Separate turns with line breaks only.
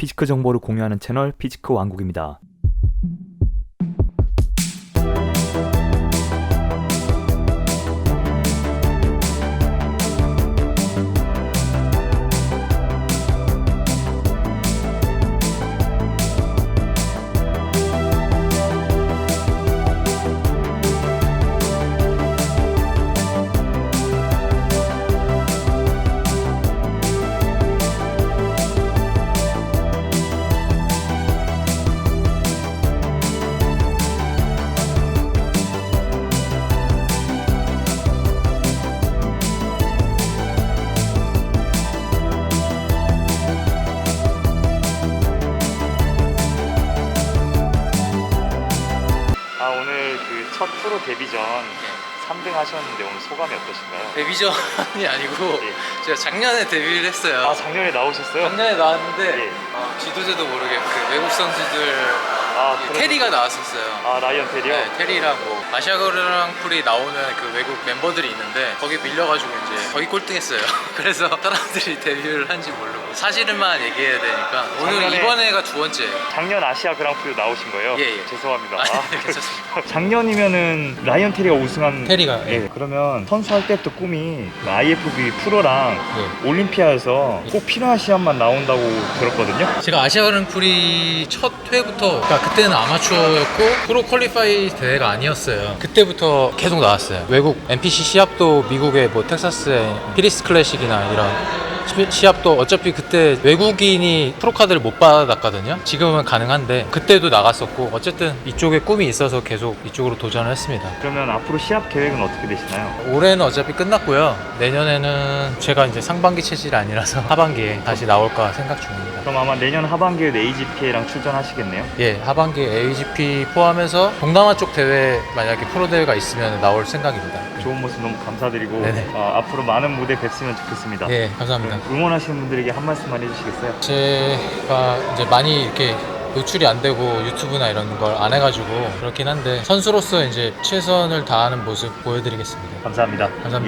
피지크 정보를 공유하는 채널 피지크 왕국입니다. 아 오늘 그 첫 프로 데뷔전 3등 하셨는데 오늘 소감이 어떠신가요?
데뷔전이 아니고
예.
제가 작년에 데뷔를 했어요.
아 작년에 나오셨어요?
작년에 나왔는데
예.
어, 지도자도 모르게 그 외국 선수들
아
이
그럼-
테리가 나왔었어요.
아 라이언 테리요?
네, 테리랑 뭐 아시아 그랑프리 나오는 그 외국 멤버들이 있는데 거기 밀려가지고 이제 거의 꼴등했어요. 그래서 사람들이 데뷔를 한지 모르고 사실은만 얘기해야 되니까 오늘
작년에-
이번에가 두 번째예요.
작년 아시아 그랑프리 나오신 거예요?
예, 예.
죄송합니다.
아니,
아,
괜찮습니다.
작년이면은 라이언 테리가 우승한
테리가, 예.
예. 그러면 선수할 때부터 꿈이 IFB 프로랑
네.
올림피아에서 꼭 필요한 시합만 나온다고 들었거든요.
제가 아시아 그랑프리 첫 회부터 그러니까 그때는 아마추어였고 프로 퀄리파이 대회가 아니었어요. 그때부터 계속 나왔어요. 외국 NPC 시합도 미국의 뭐 텍사스의 피리스 클래식이나 이런 시- 시합도 어차피 그때 외국인이 프로카드를 못 받았거든요 지금은 가능한데 그때도 나갔었고 어쨌든 이쪽에 꿈이 있어서 계속 이쪽으로 도전을 했습니다
그러면 앞으로 시합 계획은 어떻게 되시나요?
올해는 어차피 끝났고요 내년에는 제가 이제 상반기 체질이 아니라서 하반기에 다시 나올까 생각 중입니다
그럼 아마 내년 하반기에 AGPA랑 출전하시겠네요.
예, 하반기 AGP 포함해서 동남아 쪽 대회 만약에 프로 대회가 있으면 나올 생각입니다.
좋은 모습 너무 감사드리고
네네.
어, 앞으로 많은 무대 뵀으면 좋겠습니다.
예, 감사합니다.
응원하시는 분들에게 한 말씀만 해주시겠어요?
제가 이제 많이 이렇게 노출이 안 되고 유튜브나 이런 걸 안 해가지고 그렇긴 한데 선수로서 이제 최선을 다하는 모습 보여드리겠습니다.
감사합니다.
감사합니다.
예.